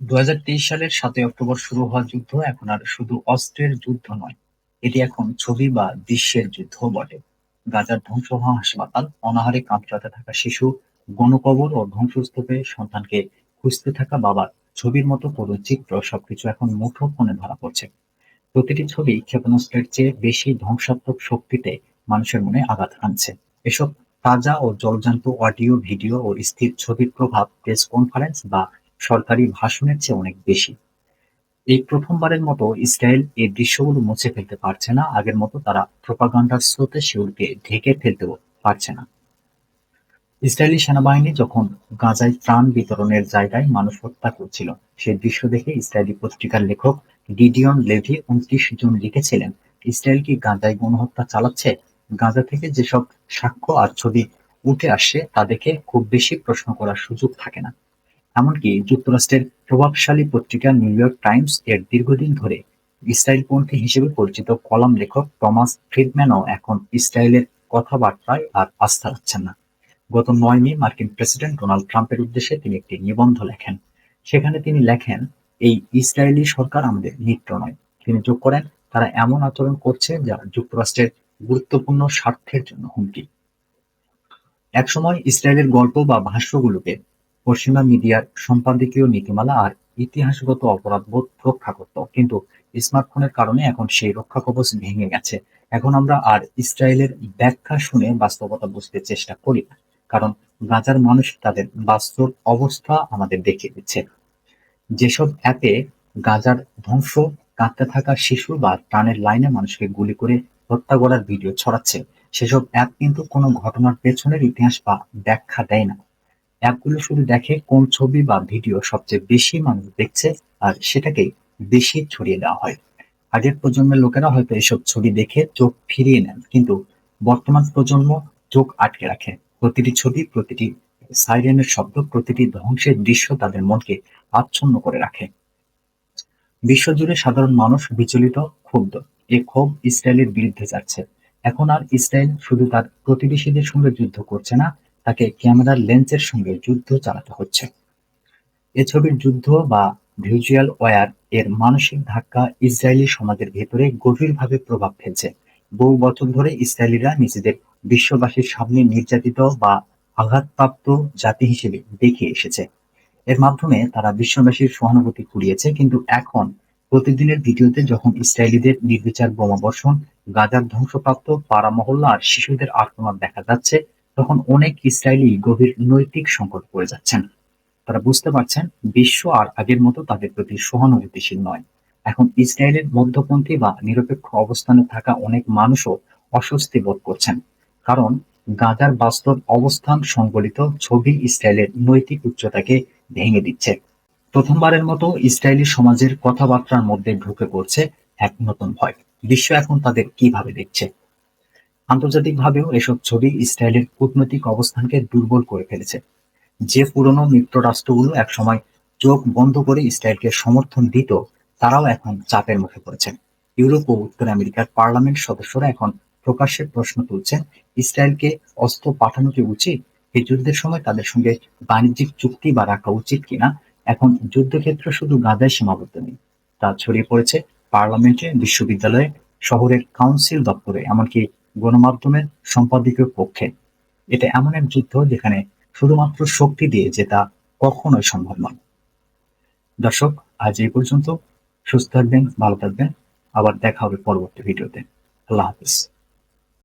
দু হাজার তেইশ সালের সাতই অক্টোবর শুরু হওয়া যুদ্ধ এখন আর শুধু অস্ত্রের যুদ্ধ নয়, এটি এখন ছবি বা দৃশ্যের যুদ্ধ বটে। গাজার ধ্বংস হওয়া হাসপাতাল অনাহারে কাঁপতে থাকা শিশু, গণকবর ও ধ্বংসস্তূপে সন্তানকে খুঁজতে থাকা বাবার ছবির মতো করুণ চিত্র সবকিছু এখন মুঠো ফোনে ধরা পড়ছে। প্রতিটি ছবি ক্ষেপণাস্ত্রের চেয়ে বেশি ধ্বংসাত্মক শক্তিতে মানুষের মনে আঘাত হানছে। এসব তাজা ও জলজান্ত অডিও, ভিডিও ও স্থির ছবির প্রভাব প্রেস কনফারেন্স বা সরকারি ভাষণের চেয়ে অনেক বেশি। এই প্রথমবারের মতো ইসরায়েল এই দৃশ্যগুলো মুছে ফেলতে পারছে না। আগের মতো তারা প্রোপাগান্ডার স্রোতে সেগুলোকে ঢেকে ফেলতেও পারছে না। ইসরায়েলি সেনাবাহিনী যখন গাজায় ত্রাণ বিতরণের জায়গায় মানুষ হত্যা করছিল সেই দৃশ্য দেখে ইসরায়েলি পত্রিকার লেখক ডিডিয়ন লেভি উনত্রিশ জুন লিখেছিলেন, ইসরায়েল কি গাজায় গণহত্যা চালাচ্ছে? গাজা থেকে যেসব সাক্ষ্য আর ছবি উঠে আসছে তা দেখে খুব বেশি প্রশ্ন করার সুযোগ থাকে না। এমনকি যুক্তরাষ্ট্রের প্রভাবশালী পত্রিকা নিউ ইয়র্ক টাইমস এর দীর্ঘদিন ধরে ইসরায়েলপন্থী হিসেবে পরিচিত কলাম লেখক টমাস ফ্রিডম্যানও এখন ইসরায়েলের কথাবার্তায় আর আস্থা রাখছেন না। গত নয় মে মার্কিন প্রেসিডেন্ট ডোনাল্ড ট্রাম্পের উদ্দেশ্যে তিনি একটি নিবন্ধ লেখেন। সেখানে তিনি লেখেন, এই ইসরায়েলি সরকার আমাদের মিত্র নয়। তিনি যোগ করেন, তারা এমন আচরণ করছে যা যুক্তরাষ্ট্রের গুরুত্বপূর্ণ স্বার্থের জন্য হুমকি। একসময় ইসরায়েলের গল্প বা ভাষ্যগুলোকে পশ্চিমা মিডিয়ার সম্পাদকীয় নীতিমালা আর ইতিহাসগত অপরাধবোধ রক্ষা করত। কিন্তু স্মার্টফোনের কারণে এখন সেই রক্ষা কবচ ভেঙে গেছে। এখন আমরা আর ইসরায়েলের ব্যাখ্যা শুনে বাস্তবতা বুঝতে চেষ্টা করি না। কারণ গাজার মানুষ তাদের বাস্তব অবস্থা আমাদের দেখিয়ে দিচ্ছে। যেসব অ্যাপে গাজার ধ্বংস, কাঁদতে থাকা শিশু বা টানের লাইনে মানুষকে গুলি করে হত্যা করার ভিডিও ছড়াচ্ছে, সেসব অ্যাপ কিন্তু কোনো ঘটনার পেছনের ইতিহাস বা ব্যাখ্যা দেয় না। অ্যাপগুলো শুধু দেখে কোন ছবি বা ভিডিও সবচেয়ে বেশি মানুষ দেখছে আর সেটাকেই বেশি ছড়িয়ে দেওয়া হয়। আগের প্রজন্মের লোকেরা হয়তো এসব ছবি দেখে চোখ ফিরিয়ে নেন, কিন্তু বর্তমান প্রজন্ম চোখ আটকে রাখে। প্রতিটি ছবি, প্রতিটি সাইরেনের শব্দ, প্রতিটি ধ্বংসের দৃশ্য তাদের মনকে আচ্ছন্ন করে রাখে। বিশ্বজুড়ে সাধারণ মানুষ বিচলিত, ক্ষুব্ধ। এ ক্ষোভ ইসরায়েলের বিরুদ্ধে যাচ্ছে। এখন আর ইসরায়েল শুধু তার প্রতিবেশীদের সঙ্গে যুদ্ধ করছে না তাকে ক্যামেরার লেন্সের সঙ্গে যুদ্ধ চালাতে হচ্ছে। এ ছবির যুদ্ধ বা ভিজুয়াল ওয়ার এর মানসিক ধাক্কা ইসরায়েলি সমাজের ভেতরে গভীরভাবে প্রভাব ফেলছে। বহু বছর ধরে ইসরায়েলিরা নিজেদের বিশ্ববাসীর সামনে নির্যাতিত বা আঘাতপ্রাপ্ত জাতি হিসেবে দেখে এসেছে। এর মাধ্যমে তারা বিশ্ববাসীর সহানুভূতি কুড়িয়েছে, কিন্তু এখন প্রতিদিনের ভিডিওতে যখন ইসরায়েলিদের নির্বিচার বোমাবর্ষণ, গাজার ধ্বংসপ্রাপ্ত পাড়া মহল্লা আর শিশুদের আক্রমণ দেখা যাচ্ছে তখন অনেক ইসরায়েলি গভীর নৈতিক সংকট পড়ে যাচ্ছেন। তারা বুঝতে পারছেন, বিশ্ব আর আগের মতো তাদের প্রতি সহানুভূতিশীল নয়। এখন ইসরায়েলের মধ্যপন্থী বা নিরপেক্ষ অবস্থানে থাকা অনেক মানুষও অস্বস্তি বোধ করছেন। কারণ গাজার বাস্তব অবস্থান সংবলিত ছবি ইসরায়েলের নৈতিক উচ্চতাকে ভেঙে দিচ্ছে। প্রথমবারের মতো ইসরায়েলি সমাজের কথাবার্তার মধ্যে ঢুকে পড়ছে এক নতুন ভয়। বিশ্ব এখন তাদের কীভাবে দেখছে? আন্তর্জাতিকভাবেও এসব ছবি ইসরায়েলের কূটনৈতিক অবস্থানকে দুর্বল করে ফেলেছে। যে পুরনো মিত্র রাষ্ট্রগুলো একসময় চোখ বন্ধ করে ইসরায়েলকে সমর্থন দিত, তারাও এখন চাপের মুখে পড়েছে ইউরোপ ও উত্তর আমেরিকার পার্লামেন্ট সদস্যরা এখন প্রকাশ্যে প্রশ্ন তুলছেন, ইসরায়েলকে অস্ত্র পাঠানো কি উচিত? এই যুদ্ধের সময় তাদের সঙ্গে বাণিজ্যিক চুক্তি বা রাখা উচিত কিনা? এখন যুদ্ধক্ষেত্র শুধু গাজায় সীমাবদ্ধ নেই। তা ছড়িয়ে পড়েছে পার্লামেন্টে, বিশ্ববিদ্যালয়ে, শহরের কাউন্সিল দপ্তরে, এমনকি গণমাধ্যমের সম্পাদকীয় পক্ষে। এটা এমন এক যুদ্ধ যেখানে শুধুমাত্র শক্তি দিয়ে যেটা কখনোই সম্ভব নয়। দর্শক, আজ এই পর্যন্ত। সুস্থ থাকবেন, ভালো থাকবেন। আবার দেখা হবে পরবর্তী ভিডিওতে। আল্লাহ হাফিজ।